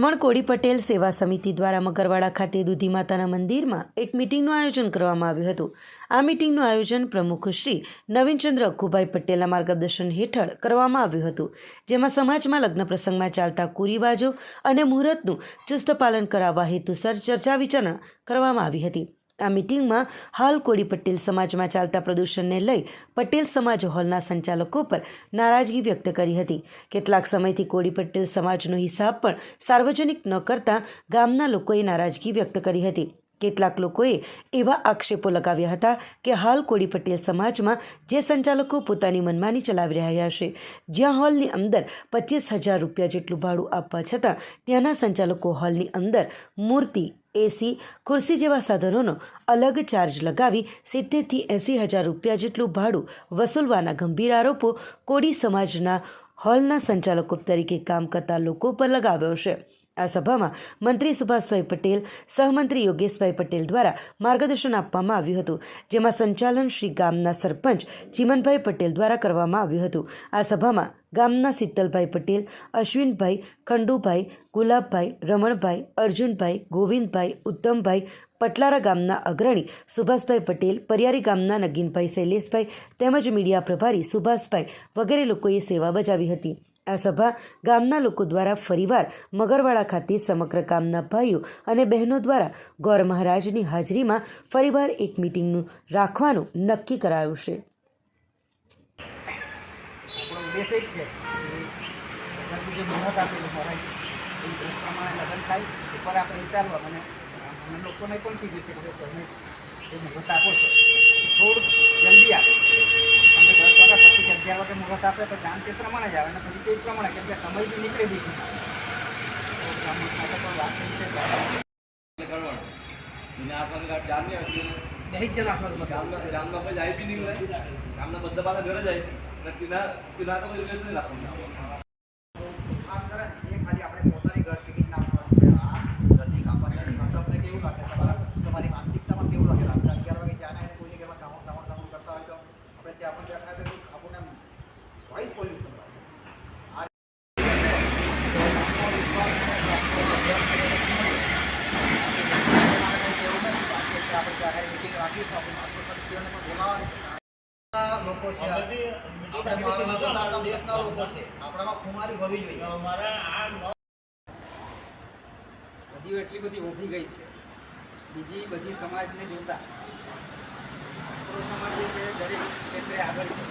રમણ કોડી પટેલ સેવા સમિતિ દ્વારા મગરવાડા ખાતે દૂધી માતાના મંદિરમાં એક મિટિંગનું આયોજન કરવામાં આવ્યું હતું. આ મિટિંગનું આયોજન પ્રમુખ શ્રી નવીનચંદ્ર અખુભાઈ પટેલના માર્ગદર્શન હેઠળ કરવામાં આવ્યું હતું, જેમાં સમાજમાં લગ્ન પ્રસંગમાં ચાલતા કુરિવાજો અને મુહૂર્તનું ચુસ્ત પાલન કરાવવા હેતુસર ચર્ચા વિચારણા કરવામાં આવી હતી. આ મિટિંગમાં હાલ કોળી પટેલ સમાજમાં ચાલતા પ્રદૂષણને લઈ પટેલ સમાજ હોલના સંચાલકો પર નારાજગી વ્યક્ત કરી હતી. કેટલાક સમયથી કોળી પટેલ સમાજનો હિસાબ પણ સાર્વજનિક ન કરતા ગામના લોકોએ નારાજગી વ્યક્ત કરી હતી. કેટલાક લોકોએ એવા આક્ષેપો લગાવ્યા હતા કે હાલ કોળી પટેલ સમાજમાં જે સંચાલકો પોતાની મનમાની ચલાવી રહ્યા છે, જ્યાં હોલની અંદર પચીસ હજાર રૂપિયા જેટલું ભાડું આપવા છતાં ત્યાંના સંચાલકો હોલની અંદર મૂર્તિ એસી ખુરશી જેવા સાધનોનો અલગ ચાર્જ લગાવી સિત્તેરથી એંસી હજાર રૂપિયા જેટલું ભાડું વસૂલવાના ગંભીર આરોપો કોળી સમાજના હોલના સંચાલકો તરીકે કામ કરતા લોકો પર લગાવ્યો છે. આ સભામાં મંત્રી સુભાષભાઈ પટેલ, સહમંત્રી યોગેશભાઈ પટેલ દ્વારા માર્ગદર્શન આપવામાં આવ્યું હતું, જેમાં સંચાલન શ્રી ગામના સરપંચ ચીમનભાઈ પટેલ દ્વારા કરવામાં આવ્યું હતું. આ સભામાં ગામના શીતલભાઈ પટેલ, અશ્વિનભાઈ, ખંડુભાઈ, ગુલાબભાઈ, રમણભાઈ, અર્જુનભાઈ, ગોવિંદભાઈ, ઉત્તમભાઈ, પટલારા ગામના અગ્રણી સુભાષભાઈ પટેલ, પરિયારી ગામના નગીનભાઈ, શૈલેષભાઈ તેમજ મીડિયા પ્રભારી સુભાષભાઈ વગેરે લોકોએ સેવા બજાવી હતી. આ સભા ગામના લોકો દ્વારા ફરીવાર મગરવાડા ખાતે સમગ્ર ગામના ભાઈઓ અને બહેનો દ્વારા ગૌર મહારાજની હાજરીમાં ફરીવાર એક મિટિંગનું રાખવાનું નક્કી કરાયું છે. અમે લોકોને પણ કીધું છે કે તમે જે મુહૂર્ત આપો છો થોડુંક જલ્દી આપો. તમે દસ વાગ્યા પછી કે અગિયાર વાગે મુહૂર્ત આપે તો જાણ તે પ્રમાણે જ આવે ને પછી તે જ પ્રમાણે, કેમ કે સમય બી નીકળે બી સાથે પણ વાત જેને આપણને જાણ નહીં હતી દહેજ જણ આપણો ગામના ગામના કોઈ જાય બી નહીં ગામના બધા પાછા ઘરે જાય. એટલે તેના તેના તો કોઈ નહીં ખાસ કરીને એ ખાલી આપણે પોતાની ઘર ટિકિટ નાખવાનું છે આ જલ્દી કાપવા જાય તમને કેવું લાગે તમારા તમારી માનસિકતામાં કેવું લાગે રાત્રે અગિયાર વાગે જાણે કોઈની ઘરમાં કામો કામો કામો કરતા હોય તો આપણે ત્યાં આપણે ત્યાં ખાતે આપણને વોઇસ પોલ્યુશન આ આપણે ત્યારે મિટિંગ રાખીશું આપણે માર્ગદર્શન પણ બોલાવવાનું લોકો છે. આપણે માનવતાના દેશના લોકો છે. આપણામાં ખુમારી હોવી જોઈએ. નદીઓ એટલી બધી વધી ગઈ છે. બીજી બધી સમાજને જોતા. આપણો સમાજ જે છે દરેક ક્ષેત્રે આગળ છે.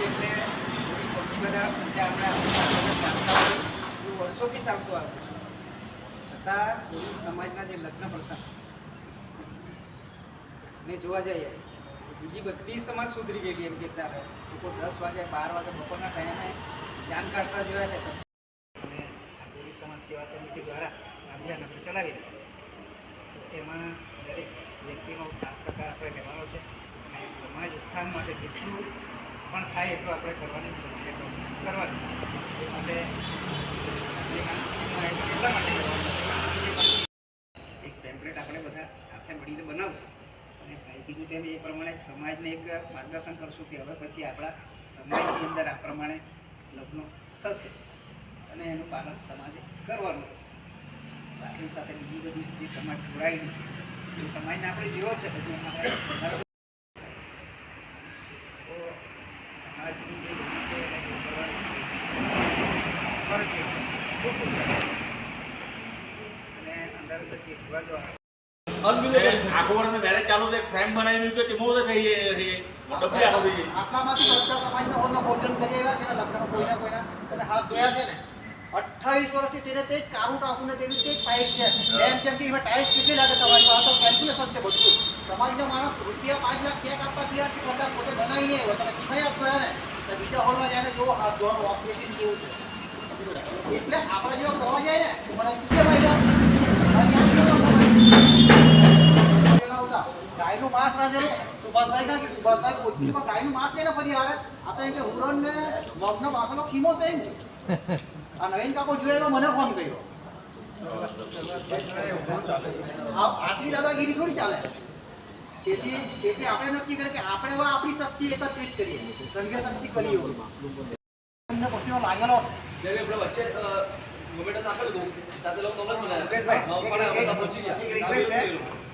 એટલે પછી બધા જે આપણે આપણા જાણતા હોય. એવું વર્ષોથી ચાલતું આવ્યું છે. છતાં કોઈ સમાજના જે લગ્ન પ્રસંગ ને જોવા જઈએ બીજી બધી સમાજ સુધરી ગયેલી એમ કે ચાલે. લોકો દસ વાગે, બાર વાગે બપોરના ટાઈમે જાન કાઢતા જોયા છે. અને ઠાકોરી સમાજ સેવા સમિતિ દ્વારા અભિયાન આપણે ચલાવી રહ્યા છે. એમાં દરેક વ્યક્તિનો સાથ સહકાર આપણે લેવાનો છે અને સમાજ ઉત્થાન માટે જેટલું પણ થાય એટલું આપણે કરવાની કોશિશ કરવાની છે એ માટે આપણે આ એટલા માટે કરવાનું છે. એક ટેમ્પલેટ આપણે બધા સાથે મળીને બનાવશું અને ભાઈ કીધું એ પ્રમાણે સમાજને એક માર્ગદર્શન કરશું કે હવે પછી આપણા સમાજની અંદર આ પ્રમાણે લગ્નો થશે અને એનું પાલન સમાજે કરવાનું રહેશે. આપણી સાથે બીજી બધી જે સમાજ જોડાયેલી છે, એ સમાજને આપણે જોયો છે, પછી એમાં સમાજની જે બધી છે એને અને અંદર જે રિવાજો આવે આખો વર્ષ મેરેજ ચાલુ છે ફ્રેમ બનાવી કે તે મોટો થઈ ડબલી આખો થઈ આટલામાંથી બધા સમાજના હોલમાં ભોજન કરી આવ્યા છે ને લગ્ન કોઈના કોઈના. તમે હાથ ધોયા છે ને અઠ્ઠાવીસ વર્ષથી તેને તે કારું ટાંકું ને તેની તે પાઇપ છે. એમ કેમ કે એમાં ટાઈલ્સ કેટલી લાગે તમારી પાસે તો કેલ્ક્યુલેશન છે બધું. સમાજનો માણસ રૂપિયા પાંચ લાખ ચેક આપવા તૈયાર છે બધા પોતે બનાવી નહીં તમે ને તો બીજા હોલમાં જઈને જોવો હાથ ધોવાનું ઓપરેશન કેવું છે. એટલે આપણે જો કરવા જાય ને મને પૂછે ભાઈ હતા, ગાયનું માંસ છે આટલી દાદાગીરી થોડી ચાલે. તેથી તેથી આપણે નક્કી કરીએ કે આપણે આપણી શક્તિ એકત્રિત કરીએ. સંઘ શક્તિ એમને પછીનો લાગેલો જ્યારે આપણે વચ્ચે અ, ગમે તે સાથે લોકો નંબર બનાવ્યા. મુકેશભાઈ, પણ એક- પહોંચી ગયા. એક રિક્વેસ્ટ છે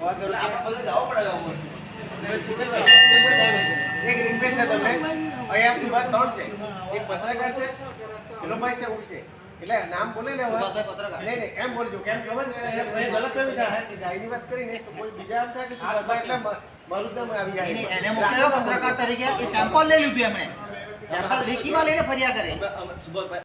વાત એટલે આપણે બધા જવું પડે આમાં. એટલે ચિંતનભાઈ, ચિંતનભાઈ સાહેબ. એક રિક્વેસ્ટ છે તમને અહીંયા સુભાષ ત્રણ છે એક પત્રકાર છે વિનોભાઈ છે હું એટલે નામ બોલે ને હવે નહીં નહીં એમ બોલજો કેમ ગલત થાય કે ગાયની વાત કરીને તો કોઈ બીજા એમ થાય કે સુભાષભાઈ એટલે મારું નામ આવી જાય એને મોકલ્યો પત્રકાર તરીકે એ સેમ્પલ લઈ લીધું એમણે સેમ્પલ લેખીમાં લઈને ફર્યા કરે સુભાષભાઈ